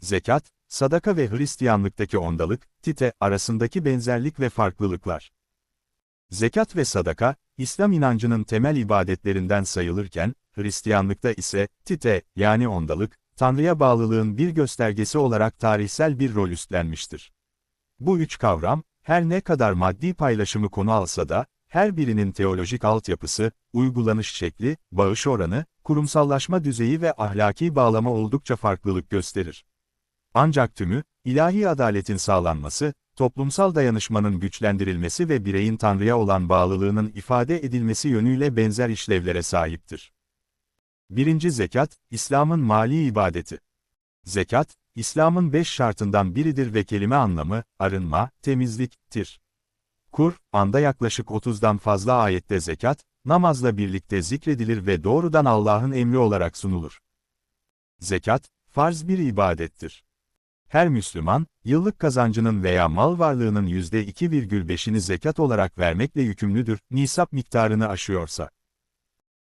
Zekat, sadaka ve Hristiyanlıktaki ondalık, tite arasındaki benzerlik ve farklılıklar. Zekat ve sadaka, İslam inancının temel ibadetlerinden sayılırken, Hristiyanlıkta ise, tite, yani ondalık, Tanrı'ya bağlılığın bir göstergesi olarak tarihsel bir rol üstlenmiştir. Bu üç kavram, her ne kadar maddi paylaşımı konu alsa da, her birinin teolojik altyapısı, uygulanış şekli, bağış oranı, kurumsallaşma düzeyi ve ahlaki bağlama oldukça farklılık gösterir. Ancak tümü, ilahi adaletin sağlanması, toplumsal dayanışmanın güçlendirilmesi ve bireyin Tanrı'ya olan bağlılığının ifade edilmesi yönüyle benzer işlevlere sahiptir. 1. Zekat, İslam'ın mali ibadeti. Zekat, İslam'ın beş şartından biridir ve kelime anlamı, arınma, temizliktir. Kur, anda yaklaşık 30'dan fazla ayette zekat, namazla birlikte zikredilir ve doğrudan Allah'ın emri olarak sunulur. Zekat, farz bir ibadettir. Her Müslüman, yıllık kazancının veya mal varlığının %2,5'ini zekat olarak vermekle yükümlüdür, nisap miktarını aşıyorsa.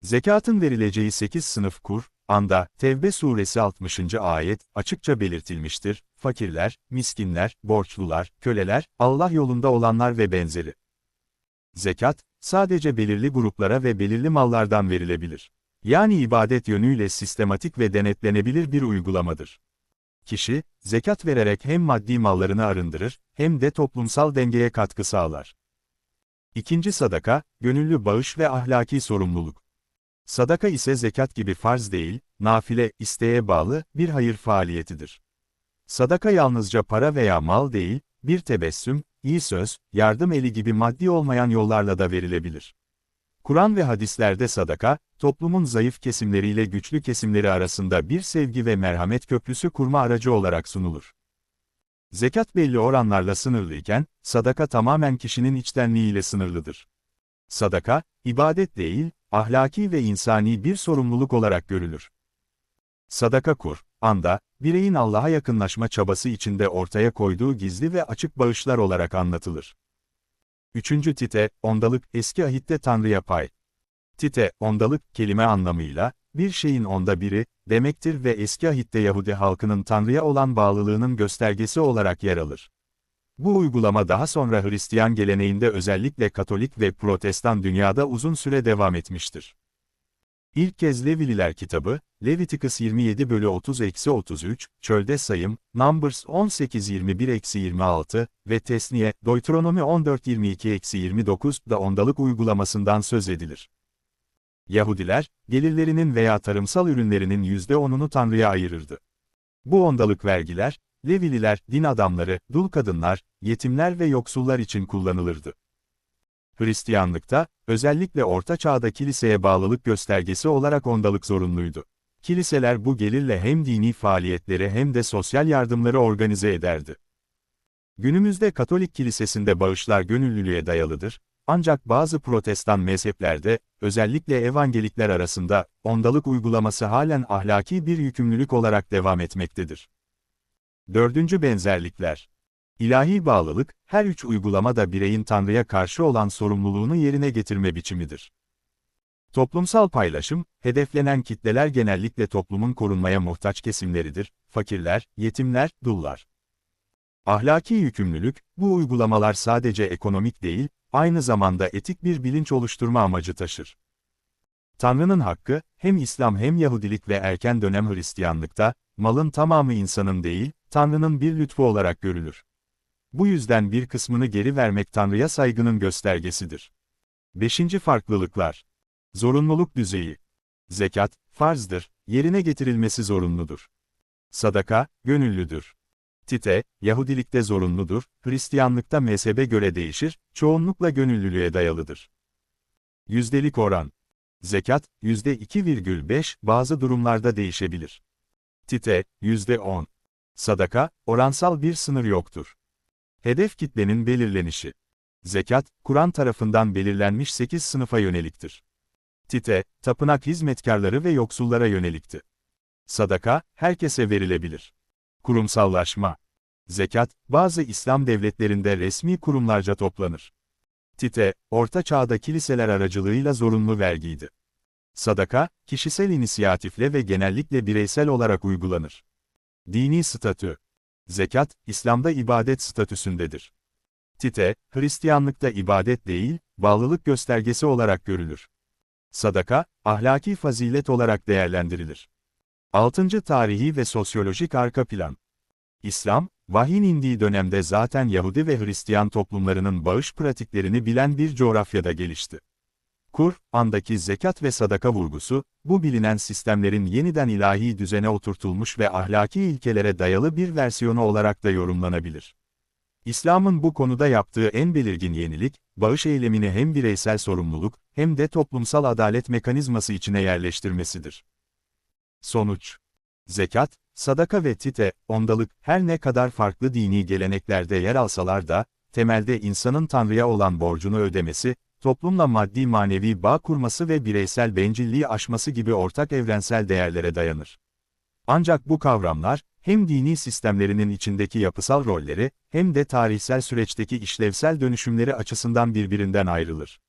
Zekatın verileceği 8 sınıf kur, anda, Tevbe suresi 60. ayet, açıkça belirtilmiştir, fakirler, miskinler, borçlular, köleler, Allah yolunda olanlar ve benzeri. Zekat, sadece belirli gruplara ve belirli mallardan verilebilir. Yani ibadet yönüyle sistematik ve denetlenebilir bir uygulamadır. Kişi, zekat vererek hem maddi mallarını arındırır, hem de toplumsal dengeye katkı sağlar. İkinci sadaka, gönüllü bağış ve ahlaki sorumluluk. Sadaka ise zekat gibi farz değil, nafile, isteğe bağlı, bir hayır faaliyetidir. Sadaka yalnızca para veya mal değil, bir tebessüm, iyi söz, yardım eli gibi maddi olmayan yollarla da verilebilir. Kur'an ve hadislerde sadaka, toplumun zayıf kesimleriyle güçlü kesimleri arasında bir sevgi ve merhamet köprüsü kurma aracı olarak sunulur. Zekat belli oranlarla sınırlıyken, sadaka tamamen kişinin içtenliğiyle sınırlıdır. Sadaka, ibadet değil, ahlaki ve insani bir sorumluluk olarak görülür. Sadaka kur, anda, bireyin Allah'a yakınlaşma çabası içinde ortaya koyduğu gizli ve açık bağışlar olarak anlatılır. Üçüncü tite, ondalık, eski ahitte Tanrı'ya pay. Tite, ondalık, kelime anlamıyla, bir şeyin onda biri, demektir ve eski ahitte Yahudi halkının Tanrı'ya olan bağlılığının göstergesi olarak yer alır. Bu uygulama daha sonra Hristiyan geleneğinde özellikle Katolik ve Protestan dünyada uzun süre devam etmiştir. İlk kez Levililer kitabı, Leviticus 27 bölü 30-33, Çölde Sayım, Numbers 18-21-26 ve Tesniye, Deuteronomi 14-22-29 da ondalık uygulamasından söz edilir. Yahudiler, gelirlerinin veya tarımsal ürünlerinin %10'unu Tanrı'ya ayırırdı. Bu ondalık vergiler, Levililer, din adamları, dul kadınlar, yetimler ve yoksullar için kullanılırdı. Hristiyanlıkta, özellikle Orta Çağ'da kiliseye bağlılık göstergesi olarak ondalık zorunluydu. Kiliseler bu gelirle hem dini faaliyetleri hem de sosyal yardımları organize ederdi. Günümüzde Katolik kilisesinde bağışlar gönüllülüğe dayalıdır, ancak bazı protestan mezheplerde, özellikle evangelikler arasında, ondalık uygulaması halen ahlaki bir yükümlülük olarak devam etmektedir. Dördüncü benzerlikler İlahi bağlılık, her üç uygulama da bireyin Tanrı'ya karşı olan sorumluluğunu yerine getirme biçimidir. Toplumsal paylaşım, hedeflenen kitleler genellikle toplumun korunmaya muhtaç kesimleridir, fakirler, yetimler, dullar. Ahlaki yükümlülük, bu uygulamalar sadece ekonomik değil, aynı zamanda etik bir bilinç oluşturma amacı taşır. Tanrı'nın hakkı, hem İslam hem Yahudilik ve erken dönem Hristiyanlıkta, malın tamamı insanın değil, Tanrı'nın bir lütfu olarak görülür. Bu yüzden bir kısmını geri vermek Tanrı'ya saygının göstergesidir. 5. Farklılıklar Zorunluluk düzeyi Zekat, farzdır, yerine getirilmesi zorunludur. Sadaka, gönüllüdür. Tite, Yahudilikte zorunludur, Hristiyanlıkta mezhebe göre değişir, çoğunlukla gönüllülüğe dayalıdır. Yüzdelik oran Zekat, %2,5, bazı durumlarda değişebilir. Tite, %10. Sadaka, oransal bir sınır yoktur. Hedef kitlenin belirlenişi. Zekat, Kur'an tarafından belirlenmiş 8 sınıfa yöneliktir. Tite, tapınak hizmetkarları ve yoksullara yönelikti. Sadaka, herkese verilebilir. Kurumsallaşma. Zekat, bazı İslam devletlerinde resmi kurumlarca toplanır. Tite, Orta Çağ'da kiliseler aracılığıyla zorunlu vergiydi. Sadaka, kişisel inisiyatifle ve genellikle bireysel olarak uygulanır. Dini statü. Zekat, İslam'da ibadet statüsündedir. Tite, Hristiyanlıkta ibadet değil, bağlılık göstergesi olarak görülür. Sadaka, ahlaki fazilet olarak değerlendirilir. 6. Tarihi ve sosyolojik arka plan. İslam, vahyin indiği dönemde zaten Yahudi ve Hristiyan toplumlarının bağış pratiklerini bilen bir coğrafyada gelişti. Kur'an'daki zekat ve sadaka vurgusu, bu bilinen sistemlerin yeniden ilahi düzene oturtulmuş ve ahlaki ilkelere dayalı bir versiyonu olarak da yorumlanabilir. İslam'ın bu konuda yaptığı en belirgin yenilik, bağış eylemini hem bireysel sorumluluk, hem de toplumsal adalet mekanizması içine yerleştirmesidir. Sonuç Zekat, sadaka ve tite, ondalık, her ne kadar farklı dini geleneklerde yer alsalar da, temelde insanın Tanrı'ya olan borcunu ödemesi, toplumla maddi manevi bağ kurması ve bireysel bencilliği aşması gibi ortak evrensel değerlere dayanır. Ancak bu kavramlar, hem dini sistemlerinin içindeki yapısal rolleri, hem de tarihsel süreçteki işlevsel dönüşümleri açısından birbirinden ayrılır.